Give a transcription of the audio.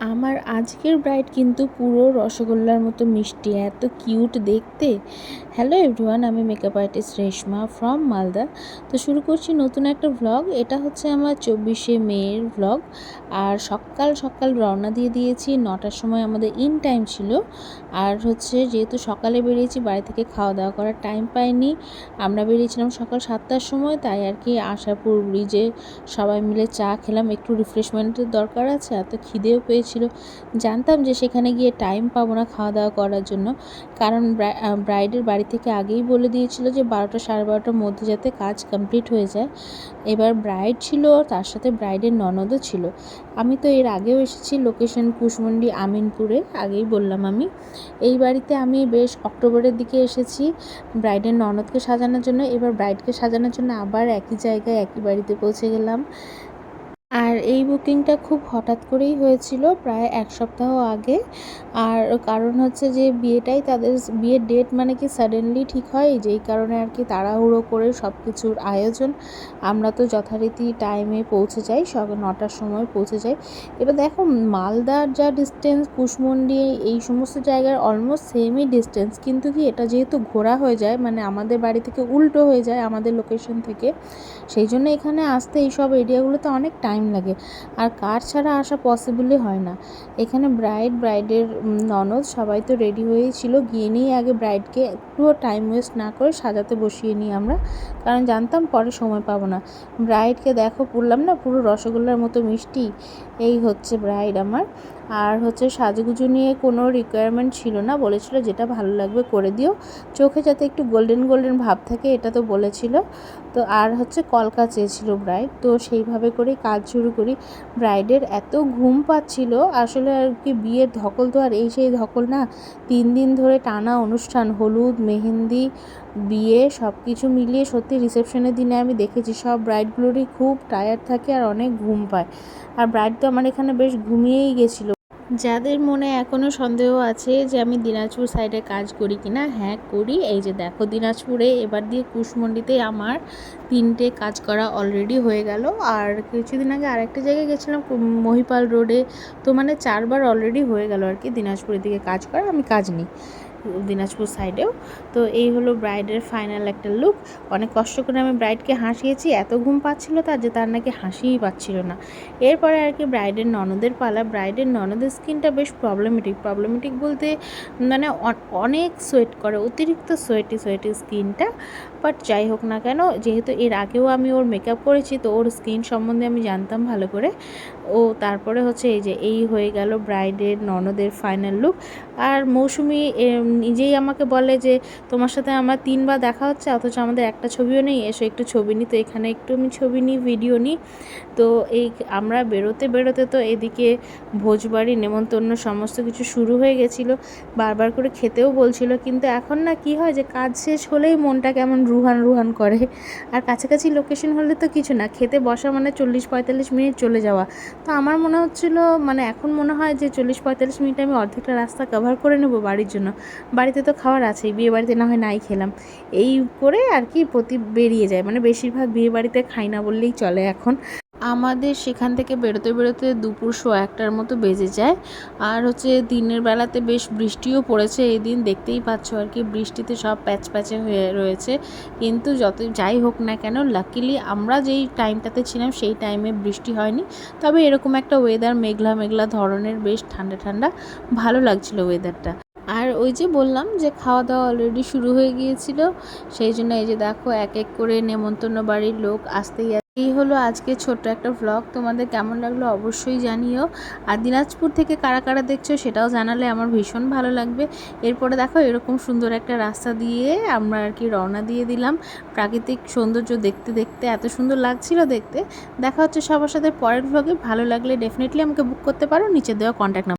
আমার আজকের ব্রাইড কিন্তু পুরো রসগোল্লার মতো মিষ্টি, এত কিউট দেখতে। হ্যালো এভরিওয়ান আমি makeup artist Reshma from Malda. তো শুরু করছি নতুন একটা ভ্লগ এটা হচ্ছে আমার চব্বিশে মেয়ের ভ্লগ আর সকাল সকাল রওনা দিয়ে দিয়েছি, নটার সময় আমাদের ইন টাইম ছিল। আর হচ্ছে যেহেতু সকালে বেরিয়েছি, বাড়ি থেকে খাওয়া দাওয়া করার টাইম পাইনি। আমরা বেরিয়েছিলাম সকাল সাতটার সময়, তাই আর কি আশাপুর ব্রিজে সবাই মিলে চা খেলাম, একটু রিফ্রেশমেন্টের দরকার আছে, এত খিদেও পেয়েছি। ছিল। জানতাম যে সেখানে গিয়ে টাইম পাবো না খাওয়া দাওয়া করার জন্য। কারণ ব্রাইডের বাড়ি থেকে আগেই বলে দিয়েছিল যে বারোটা সাড়ে বারোটার মধ্যে যাতে কাজ কমপ্লিট হয়ে যায়। এবার ব্রাইড ছিল, তার সাথে ব্রাইডের ননদও ছিল। আমি তো এর আগেও এসেছি লোকেশন কুশমন্ডি আমিনপুরে, আগেই বললাম আমি। এই বাড়িতে আমি বেশ অক্টোবরের দিকে এসেছি ব্রাইডের ননদকে সাজানোর জন্য। এবার ব্রাইডকে সাজানোর জন্য আবার একই জায়গায় একই বাড়িতে পৌঁছে গেলাম। আর এই বুকিংটা খুব হঠাৎ করেই হয়েছিল প্রায় এক সপ্তাহ আগে। আর কারণ হচ্ছে যে বিয়েটাই তাদের বিয়ের ডেট মানে কি সাডেনলি ঠিক হয়, যেই কারণে আর কি তাড়াহুড়ো করে সব কিছুর আয়োজন। আমরা তো যথারীতি টাইমে পৌঁছে যাই সকাল নটার সময় পৌঁছে যাই। এবার দেখো মালদার যা ডিস্টেন্স কুশমন্ডি, এই সমস্ত জায়গার অলমোস্ট সেমই ডিস্টেন্স কিন্তু কি এটা যেহেতু ঘোরা হয়ে যায় মানে আমাদের বাড়ি থেকে উল্টো হয়ে যায় আমাদের লোকেশন থেকে। সেই জন্য এখানে আসতে এইসব এরিয়াগুলোতে অনেক টাইম লাগে। আর কার ছাড়া আসা পসিবলই হয় না। এখানে ব্রাইড ব্রাইডের ননদ সবাই তো রেডি হয়েছিল গিয়ে নিয়ে আগে ব্রাইডকে একটুও টাইম ওয়েস্ট না করে সাজাতে বসিয়ে নিই আমরা। কারণ জানতাম পরে সময় পাবো না। ব্রাইডকে দেখো পড়লাম না, পুরো রসগোল্লার মতো মিষ্টি। এই হচ্ছে ব্রাইড আমার। আর হচ্ছে সাজুগুজু নিয়ে কোনো রিকোয়ারমেন্ট ছিল না, বলেছিল যেটা ভালো লাগবে করে দিও। চোখে যাতে একটু গোল্ডেন গোল্ডেন ভাব থাকে, এটা তো বলেছিল। তো আর হচ্ছে কলকা চেয়েছিল ব্রাইড তো সেইভাবে করে কাজ শুরু করি। ব্রাইডের এত ঘুম পাচ্ছিল, আসলে আর কি বিয়ের ধকল তো আর এই সেই ধকল না। তিন দিন ধরে টানা অনুষ্ঠান, হলুদ, মেহেন্দি, বিয়ে সব কিছু মিলিয়ে সত্যি রিসেপশনের দিনে আমি দেখেছি, সব ব্রাইডগুলোরই খুব টায়ার্ড থাকে আর অনেক ঘুম পায়। আর ব্রাইড তো আমার এখানে বেশ ঘুমিয়েই গেছিল। যাদের মনে এখনও সন্দেহ আছে যে আমি দিনাজপুর সাইডে কাজ করি কি না হ্যাঁ করি। এই যে দেখো দিনাজপুরে এবার দিয়ে কুশমন্ডিতে আমার তিনটে কাজ করা অলরেডি হয়ে গেল। আর কিছুদিন আগে আরেকটা জায়গায় গেছিলাম মহিপাল রোডে তো মানে চারবার অলরেডি হয়ে গেল আর কি দিনাজপুরের দিকে কাজ করা, আমি কাজ নিই। দিনাজপুর সাইডেও। তো এই হলো ব্রাইডের ফাইনাল একটা লুক। অনেক কষ্ট করে আমি ব্রাইডকে হাসিয়েছি, এত ঘুম পাচ্ছিল তার যে তার নাকি হাসিই পাচ্ছিল না। এরপরে আর কি ব্রাইডের ননদের পালা। ব্রাইডের ননদের স্কিনটা বেশ প্রবলেমেটিক প্রবলেমেটিক বলতে মানে অনেক সোয়েট করে, অতিরিক্ত সোয়েটি সোয়েটি স্কিনটা বাট যাই হোক না কেন, যেহেতু এর আগেও আমি ওর মেকআপ করেছি, তো ওর স্কিন সম্বন্ধে আমি জানতাম ভালো করে। ও তারপরে হচ্ছে এই যে এই হয়ে গেল ব্রাইডের ননদের ফাইনাল লুক আর মৌসুমি নিজেই আমাকে বলে যে, তোমার সাথে আমার তিনবার দেখা হচ্ছে, অথচ আমাদের একটা ছবিও নেই, এসো একটু ছবি নিই তো এখানে একটু আমি ছবি নিই ভিডিও নিই তো এই আমরা বেরোতে বেরোতে তো এদিকে ভোজবাড়ি, নেমন্তন্ন সমস্ত কিছু শুরু হয়ে গেছিল। বারবার করে খেতেও বলছিল, কিন্তু এখন না কি হয় যে, কাজ শেষ হলেই মনটা কেমন রুহান রুহান করে। আর কাছাকাছি লোকেশন হলে তো কিছু না, খেতে বসা মানে চল্লিশ পঁয়তাল্লিশ মিনিট চলে যাওয়া। তো আমার মনে হচ্ছিল মানে এখন মনে হয় যে চল্লিশ পঁয়তাল্লিশ মিনিট আমি অর্ধেকটা রাস্তা কভার করে নেব বাড়ির জন্য। বাড়িতে তো খাওয়ার আছেই, বিয়ে বাড়িতে না হয় নাই খেলাম। এই করে আর কি প্রতি বেরিয়ে যায় মানে বেশিরভাগ বিয়ে বাড়িতে খাই না বললেই চলে এখন। আমাদের সেখান থেকে বেরোতে বেরোতে দুপুর শো একটার মতো বেজে যায়। আর হচ্ছে দিনের বেলাতে বেশ বৃষ্টিও পড়েছে এই দিন, দেখতেই পাচ্ছ আর কি। বৃষ্টিতে সব প্যাচ প্যাচে হয়ে রয়েছে। কিন্তু যত যাই হোক না কেন লাকিলি আমরা যেই টাইমটাতে ছিলাম, সেই টাইমে বৃষ্টি হয়নি। তবে এরকম একটা ওয়েদার মেঘলা মেঘলা ধরনের বেশ ঠান্ডা ঠান্ডা ভালো লাগছিল ওয়েদারটা আর ওই যে বললাম যে খাওয়া দাওয়া অলরেডি শুরু হয়ে গিয়েছিল, সেই জন্য এই যে দেখো, এক এক করে নেমন্তন্ন বাড়ির লোক আসতেই এই হলো আজকে ছোট্ট একটা ভ্লগ তোমাদের কেমন লাগল অবশ্যই জানিও। আর দিনাজপুর থেকে কারা কারা দেখছ সেটাও জানালে আমার ভীষণ ভালো লাগবে। এরপরে দেখো এরকম সুন্দর একটা রাস্তা দিয়ে আমরা আর কি রওনা দিয়ে দিলাম। প্রাকৃতিক সৌন্দর্য দেখতে দেখতে, এত সুন্দর লাগছিল দেখতে। দেখা হচ্ছে সবার সাথে পরের ভ্লগে ভালো লাগলে ডেফিনেটলি আমাকে বুক করতে পারো। নিচে দেওয়া কন্ট্যাক্ট নাম্বার